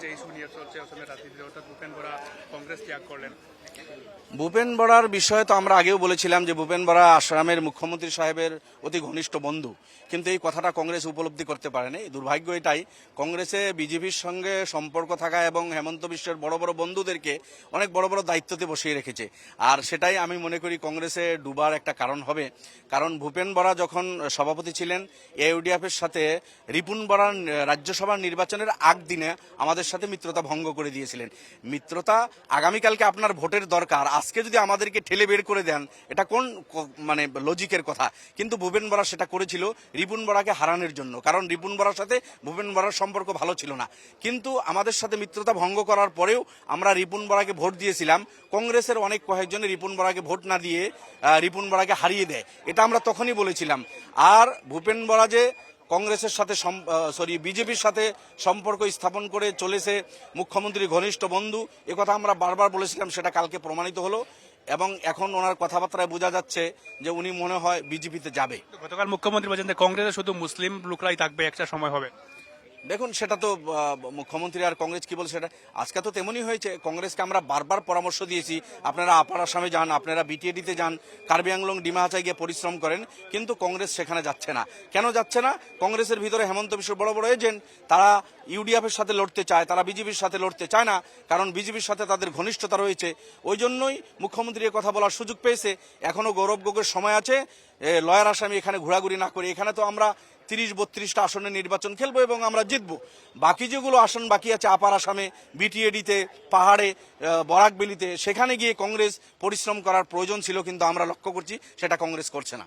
যে ইস্যু নিয়ে চলছে অসমের রাজনীতিতে, অর্থাৎ ভূপেন বরা কংগ্রেস ত্যাগ করলেন। ভূপেন বরার বিষয়ে তো আমরা আগেও বলেছিলাম যে ভূপেন বরা আসামের মুখ্যমন্ত্রী সাহেবের অতি ঘনিষ্ঠ বন্ধু। কিন্তু এই কথাটা কংগ্রেস উপলব্ধি করতে পারেনি। দুর্ভাগ্য এটাই, কংগ্রেসে বিজেপির সঙ্গে সম্পর্ক থাকা এবং হেমন্ত বিশ্বের বড় বড় বন্ধুদেরকে অনেক বড় বড় দায়িত্বতে বসিয়ে রেখেছে। আর সেটাই আমি মনে করি কংগ্রেসে ডুবার একটা কারণ হবে। কারণ ভূপেন বরা যখন সভাপতি ছিলেন, এ এউডিএফের সাথে রিপুন বরার রাজ্যসভার নির্বাচনের আগ দিনে আমাদের সাথে মিত্রতা ভঙ্গ করে দিয়েছিলেন। মিত্রতা আগামীকালকে আপনার ভোটের দরকার। আজকে যদি আমাদেরকে ঠেলে বের করে দেন, এটা কোন মানে লজিকের কথা? কিন্তু ভূপেন বরা সেটা করেছিল রিপুন বরাকে হারানোর জন্য। কারণ রিপুন বরার সাথে ভূপেন বরার সম্পর্ক ভালো ছিল না। কিন্তু আমাদের সাথে মিত্রতা ভঙ্গ করার পরেও আমরা রিপুন বরাকে ভোট দিয়েছিলাম। কংগ্রেসের অনেক কয়েকজনে রিপুন বরাকে ভোট না দিয়ে রিপুন বরাকে হারিয়ে দেয়। এটা আমরা তখনই বলেছিলাম। আর ভূপেন বরা যে কংগ্রেসের সাথে সরি বিজেপির সাথে সম্পর্ক স্থাপন করে চলেছে মুখ্যমন্ত্রী ঘনিষ্ঠ বন্ধু। কথা আমরা বারবার বলেছিলাম, সেটা কালকে প্রমাণিত হলো। এবং এখন ওনার কথাবার্তায় বোঝা যাচ্ছে যে উনি মনে হয় বিজেপিতে যাবে। গতকাল মুখ্যমন্ত্রী বলছেন যে কংগ্রেসে শুধু মুসলিম লোকরাই থাকবে, একটা সময় হবে। দেখুন, সেটা তো মুখ্যমন্ত্রী আর কংগ্রেস কি বলছে সেটা? আজকে তো তেমনই হয়েছে, কংগ্রেসকে আমরা বারবার পরামর্শ দিয়েছি। আপনারা আপার আসামে যান, আপনারা বিটিএডিতে যান কার্বি আংলং ডিমাহাচায় গিয়ে পরিশ্রম করেন, কিন্তু কংগ্রেস সেখানে যাচ্ছে না। কেন যাচ্ছে না? কংগ্রেসের ভিতরে হেমন্ত বিশ্ব বড় বড় এজেন্ট তারা ইউডিএফের সাথে লড়তে চায়, তারা বিজেপির সাথে লড়তে চায় না, কারণ বিজেপির সাথে তাদের ঘনিষ্ঠতা রয়েছে। ওই জন্যই মুখ্যমন্ত্রী এ কথা বলার সুযোগ পেয়েছে। এখনও গৌরব গগৈর সময় আছে লয়ার আসামি এখানে ঘোরাঘুরি না করে, এখানে তো আমরা তিরিশ বত্রিশটা আসনে নির্বাচন খেলব এবং আমরা জিতবো। বাকি যেগুলো আসন বাকি আছে, আপার আসামে, বিটিএডিতে, পাহাড়ে বরাকবেলিতে, সেখানে গিয়ে কংগ্রেস পরিশ্রম করার প্রয়োজন ছিল কিন্তু আমরা লক্ষ্য করছি সেটা কংগ্রেস করছে না।